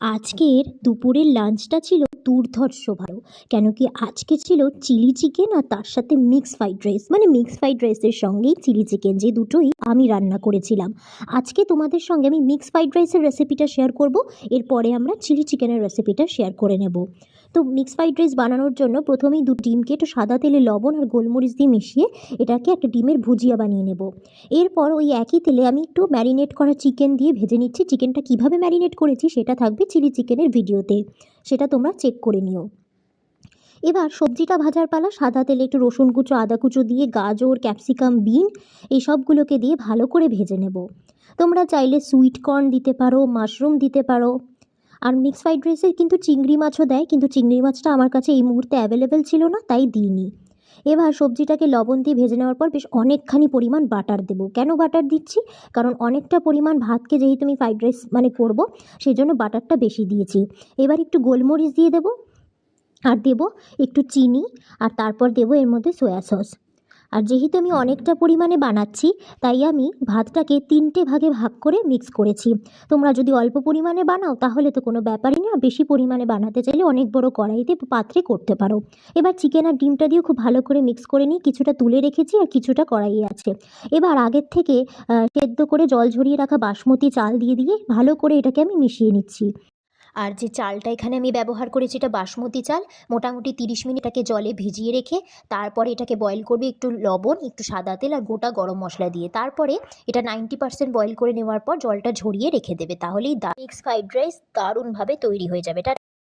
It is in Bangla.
আজকের দুপুরের লাঞ্চটা ছিল দুর্ধর্ষ ভালো। কেন কি আজকে ছিল চিলি চিকেন আর তার সাথে মিক্স ফ্রাইড রাইস মানে মিক্স ফ্রাইড রাইসের সঙ্গেই চিলি চিকেন যে দুটোই আমি রান্না করেছিলাম। আজকে তোমাদের সঙ্গে আমি মিক্স ফ্রাইড রাইসের রেসিপিটা শেয়ার করব। এরপরে আমরা চিলি চিকেনের রেসিপিটা শেয়ার করে নেব। তো মিক্স ফ্রাইড রাইস বানানোর জন্য প্রথমেই দু ডিমকে একটু সাদা তেলে লবণ আর গোলমরিচ দিয়ে মিশিয়ে এটাকে একটা ডিমের ভুজিয়া বানিয়ে নেব। এরপর ওই একই তেলে আমি একটু ম্যারিনেট করা চিকেন দিয়ে ভেজে নিচ্ছি। চিকেনটা কীভাবে ম্যারিনেট করেছি সেটা থাকবে চিলি চিকেনের ভিডিওতে। সেটা তোমরা চেক করে নিও। এবার সবজিটা ভাজার পালা সাদা তেলে একটু রসুন কুচো, আদা কুচো দিয়ে গাজর ক্যাপসিকাম বিন এই সবগুলোকে দিয়ে ভালো করে ভেজে নেব। তোমরা চাইলে সুইট কর্ন দিতে পারো মাশরুম দিতে পারো। আর মিক্স ফ্রাইড রাইসে কিন্তু চিংড়ি মাছও দেয়, কিন্তু চিংড়ি মাছটা আমার কাছে এই মুহূর্তে অ্যাভেলেবেল ছিল না, তাই দিইনি। এবার সবজিটাকে লবণ দিয়ে ভেজে নেওয়ার পর বেশ অনেকখানি পরিমাণ বাটার দেবো। কেন বাটার দিচ্ছি? কারণ অনেকটা পরিমাণ ভাতকে যেহেতু আমি ফ্রাইড রাইস মানে করব সেই জন্য বাটারটা বেশি দিয়েছি। এবার একটু গোলমরিচ দিয়ে দেবো, আর দেবো একটু চিনি, আর তারপর দেবো এর মধ্যে সয়া সস আর যেহেতু আমি অনেকটা পরিমাণে বানাচ্ছি, তাই আমি ভাতটাকে তিনটে ভাগে ভাগ করে মিক্স করেছি। তোমরা যদি অল্প পরিমাণে বানাও, তাহলে তো কোনো ব্যাপারই না। বেশি পরিমাণে বানাতে চাইলে অনেক বড় কড়াইতে পাত্রে করতে পারো। এবার চিকেন আর ডিমটা দিয়েও খুব ভালো করে মিক্স করে নিই। কিছুটা তুলে রেখেছি আর কিছুটা কড়াইয়ে আছে। এবার আগের থেকে সেদ্ধ করে জল ঝরিয়ে রাখা বাসমতি চাল দিয়ে দিয়ে ভালো করে এটাকে আমি মিশিয়ে নিচ্ছি। আর যে চালটা এখানে আমি ব্যবহার করেছি এটা বাসমতি চাল, মোটামুটি তিরিশ মিনিট এটাকে জলে ভিজিয়ে রেখে তারপরে এটাকে বয়েল করবে একটু লবণ, একটু সাদা তেল আর গোটা গরম মশলা দিয়ে। তারপরে এটা নাইনটি পার্সেন্ট বয়েল করে নেওয়ার পর জলটা ঝরিয়ে রেখে দেবে, তাহলেই দা মিক্স ফ্রাইড রাইস দারুণভাবে তৈরি হয়ে যাবে। এটা